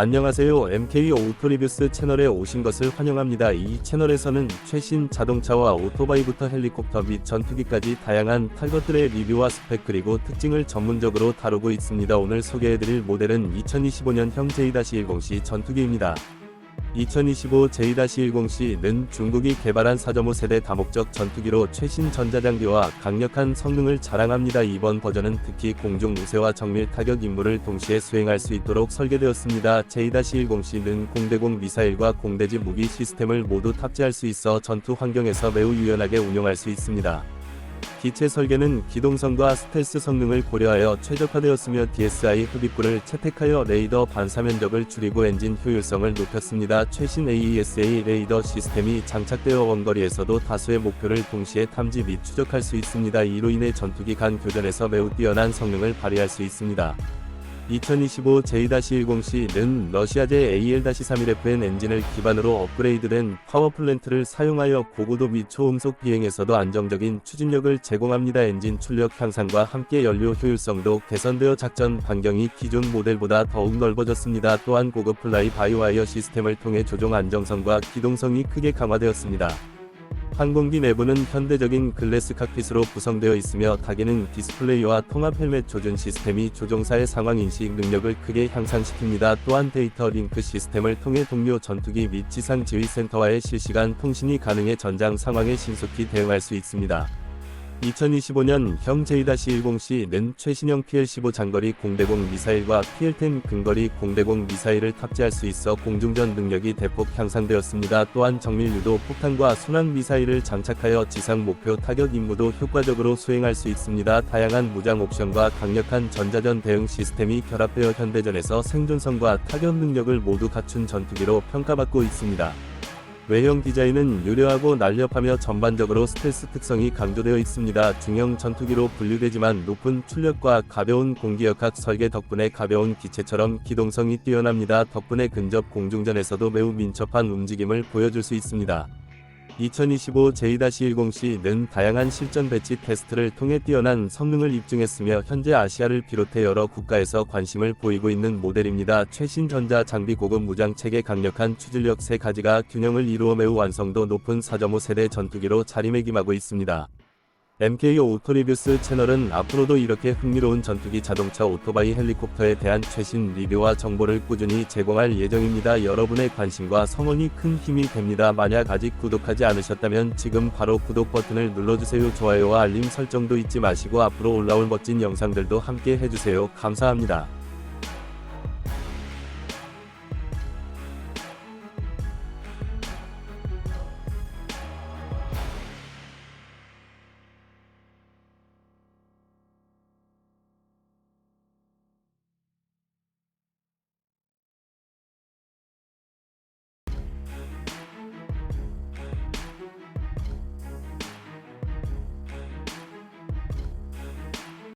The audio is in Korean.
안녕하세요. MK 오토리뷰스 채널에 오신 것을 환영합니다. 이 채널에서는 최신 자동차와 오토바이부터 헬리콥터 및 전투기까지 다양한 탈 것들의 리뷰와 스펙 그리고 특징을 전문적으로 다루고 있습니다. 오늘 소개해드릴 모델은 2025년형 J-10C 전투기입니다. 2025 J-10C는 중국이 개발한 4.5 세대 다목적 전투기로 최신 전자장비와 강력한 성능을 자랑합니다. 이번 버전은 특히 공중 우세와 정밀 타격 임무를 동시에 수행할 수 있도록 설계되었습니다. J-10C는 공대공 미사일과 공대지 무기 시스템을 모두 탑재할 수 있어 전투 환경에서 매우 유연하게 운용할 수 있습니다. 기체 설계는 기동성과 스텔스 성능을 고려하여 최적화되었으며 DSI 흡입구를 채택하여 레이더 반사 면적을 줄이고 엔진 효율성을 높였습니다. 최신 AESA 레이더 시스템이 장착되어 원거리에서도 다수의 목표를 동시에 탐지 및 추적할 수 있습니다. 이로 인해 전투기 간 교전에서 매우 뛰어난 성능을 발휘할 수 있습니다. 2025 J-10C는 러시아제 AL-31FN 엔진을 기반으로 업그레이드된 파워플랜트를 사용하여 고고도 및 초음속 비행에서도 안정적인 추진력을 제공합니다. 엔진 출력 향상과 함께 연료 효율성도 개선되어 작전 반경이 기존 모델보다 더욱 넓어졌습니다. 또한 고급 플라이 바이와이어 시스템을 통해 조종 안정성과 기동성이 크게 강화되었습니다. 항공기 내부는 현대적인 글래스 칵핏으로 구성되어 있으며 다기능 디스플레이와 통합 헬멧 조준 시스템이 조종사의 상황 인식 능력을 크게 향상시킵니다. 또한 데이터 링크 시스템을 통해 동료 전투기 및 지상 지휘 센터와의 실시간 통신이 가능해 전장 상황에 신속히 대응할 수 있습니다. 2025년 형 J-10C는 최신형 PL-15 장거리 공대공 미사일과 PL-10 근거리 공대공 미사일을 탑재할 수 있어 공중전 능력이 대폭 향상되었습니다. 또한 정밀 유도 폭탄과 순항 미사일을 장착하여 지상 목표 타격 임무도 효과적으로 수행할 수 있습니다. 다양한 무장 옵션과 강력한 전자전 대응 시스템이 결합되어 현대전에서 생존성과 타격 능력을 모두 갖춘 전투기로 평가받고 있습니다. 외형 디자인은 유려하고 날렵하며 전반적으로 스텔스 특성이 강조되어 있습니다. 중형 전투기로 분류되지만 높은 출력과 가벼운 공기역학 설계 덕분에 가벼운 기체처럼 기동성이 뛰어납니다. 덕분에 근접 공중전에서도 매우 민첩한 움직임을 보여줄 수 있습니다. 2025 J-10C는 다양한 실전 배치 테스트를 통해 뛰어난 성능을 입증했으며 현재 아시아를 비롯해 여러 국가에서 관심을 보이고 있는 모델입니다. 최신 전자 장비 고급 무장 체계 강력한 추진력 세 가지가 균형을 이루어 매우 완성도 높은 4.5 세대 전투기로 자리매김하고 있습니다. MK 오토리뷰스 채널은 앞으로도 이렇게 흥미로운 전투기 자동차 오토바이 헬리콥터에 대한 최신 리뷰와 정보를 꾸준히 제공할 예정입니다. 여러분의 관심과 성원이 큰 힘이 됩니다. 만약 아직 구독하지 않으셨다면 지금 바로 구독 버튼을 눌러주세요. 좋아요와 알림 설정도 잊지 마시고 앞으로 올라올 멋진 영상들도 함께 해주세요. 감사합니다.